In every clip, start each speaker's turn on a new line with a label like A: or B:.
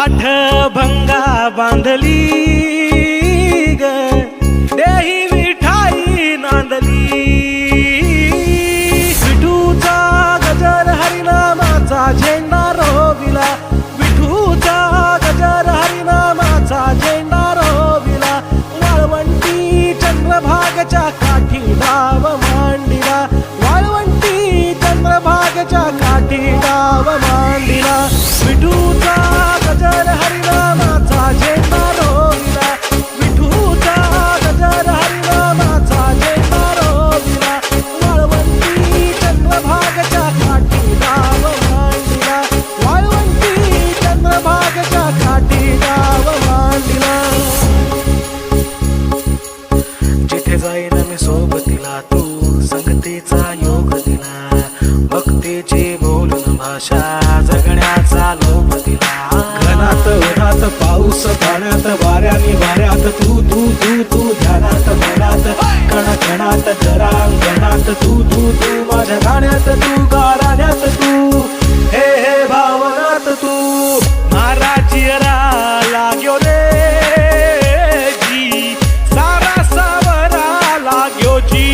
A: गाठ भंगा बांधली ग. देही विठाई नांदली. विठूचा गजर हरिनामाचा झेंडा रोविला. विठूचा गजर हरिनामाचा झेंडा रोविला. वाळवंटी चंद्रभागच्या काठी डाव भक्तीची बोलून भाषा जगण्याचा लोभ दिला.
B: घनात उन्हात पाऊस पाण्यात वाऱ्याने वाऱ्यात तू तू तू तू ध्यानात मनात कण कणात जरांगणात तू तू तू माझ्या गाण्यात तू गाराण्यात तू. हे हे भावनात तू.
A: महाराजी लाग्यो रे. जी सारा सावरा लाग्यो जी.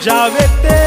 A: já vetei.